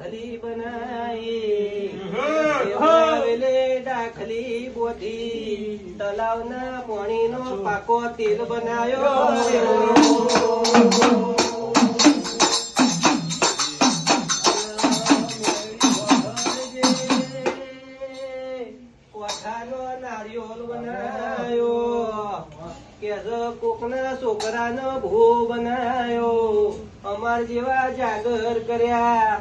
ડાખલી બનાવી ડાખલી બોધી. તલાવના પાણીનો પાકો તેલ બનાવ્યો કોકના છોકરાનો ભો બનાયો. અમાર જેવા જાગર કર્યા.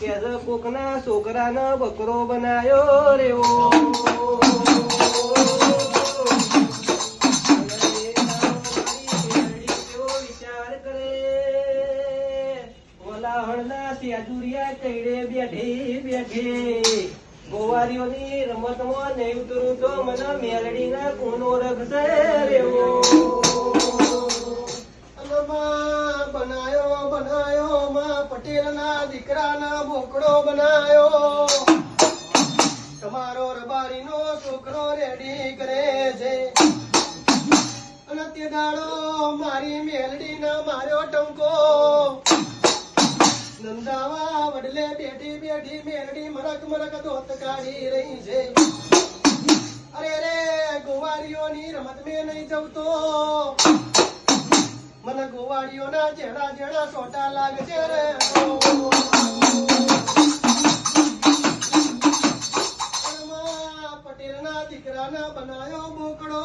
કે કોકના છોકરાનો બકરો બનાયો રેવો. બેઠી બેઠી. ગોવારીઓની રમતમાં નહીં ઉતરું તો મને મેલડીના કોનો રખશે રેવો. બનાયો બનાયો માં દીકરાના બોકડો બનાયો. તમારો રબારીનો છોકરો રેડી કરે છે. અને તે દાડો મારી મેલડીના માર્યો ટંકો. નંદાવા વડલે બેઠી બેઠી મેલડી મરક મરક દોત રહી છે. અરે રે, ગોવારીઓની રમત મેં નહીં જવતો. મને ગોવાળીઓના જેડા જેડા સોટા લાગશે રે. પટેલના દીકરાના બનાયો બોકડો.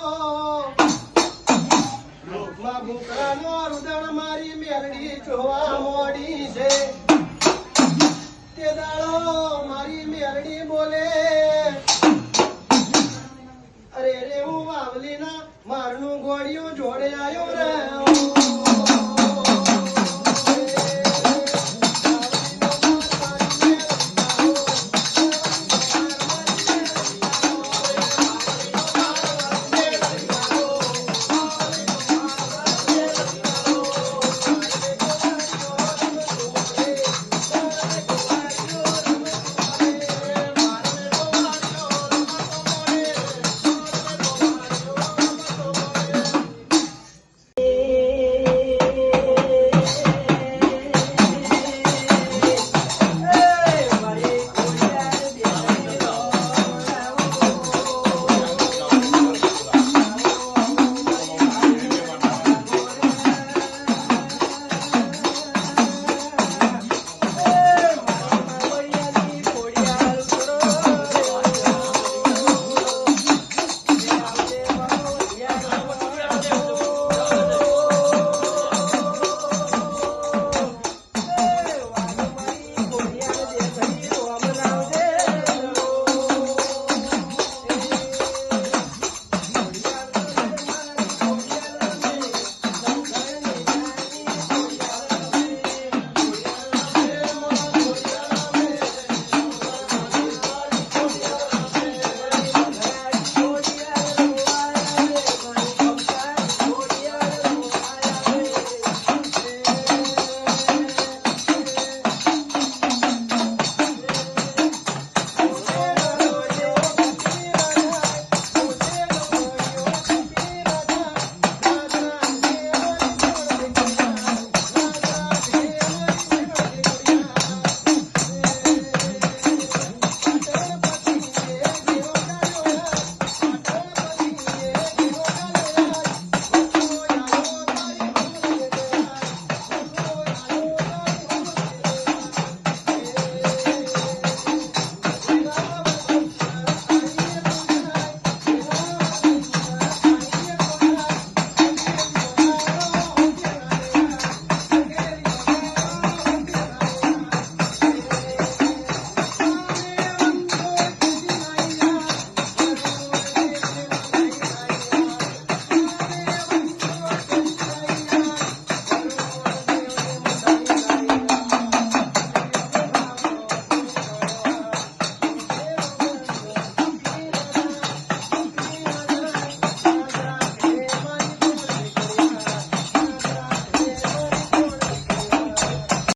માં બોકડાનો રુદણ મારી મેરડી જોવા મોડી છે. તે દાડો મારી મેલડી બોલે. રે હું વાવલીના મારનું ગોળિયું જોડે આવ્યો રે